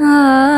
啊。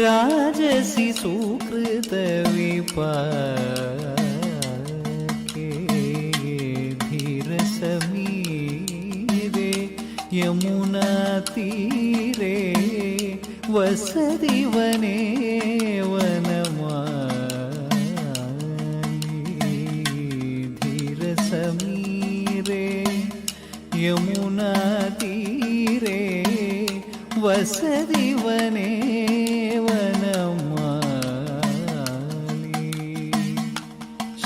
राजसि सुकृतविपाके धीरसमीरे यमुनातीरे वसति वने वनमाली धीरसमीरे यमुनातीरे वसति वने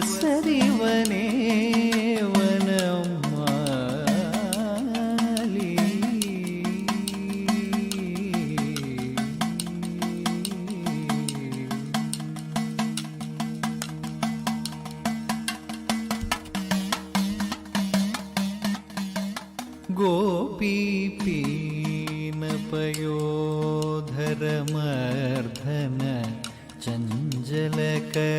சரி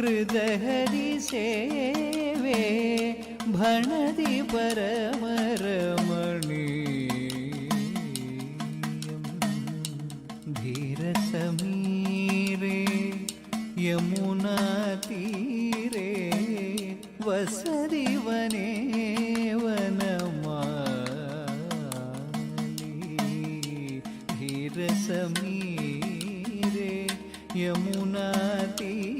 कृतहरिसेवे भणति परमरमणीयम् धीरसमीरे यमुनातीरे वसति वने वनमाली धीरसमीरे यमुनातीरे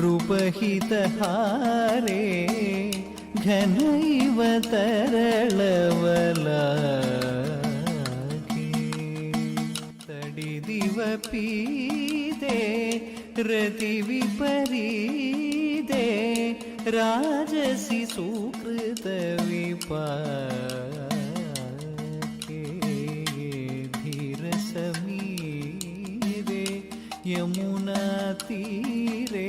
रूपहितहारे घनैव तरलवलाके तडिदिवपीदे रतिविपरीदे राजसि सुकृतविपाके धीरसमीरे यमुनातीरे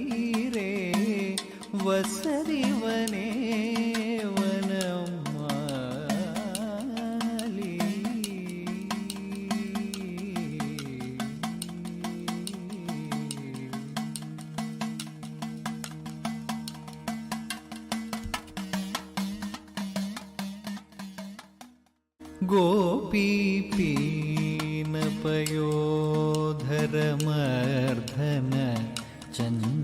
was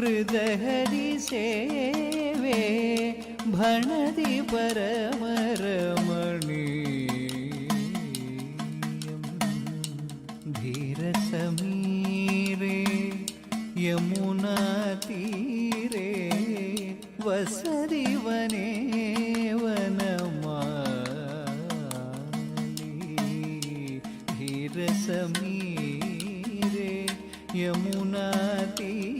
ഹൃദഹരി സേവേ ഭണതി പരമരമണീയം ധീരസമീരേ യമുനാതീരേ വസതി വനേ വനമാലി. ധീരസമീരേ യമുനാതീരേ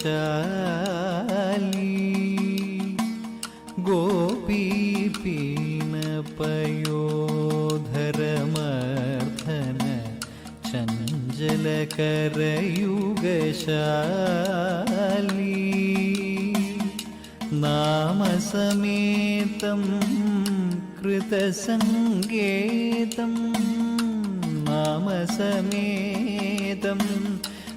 वनमाली गोपीपीनपयोधरमर्धन चञ्चलकरयुगशाली गोपीपीनपयोधरमर्धन चञ्चलकरयुगशाली नामसमेतं कृतसङ्गेतं नामसमेतं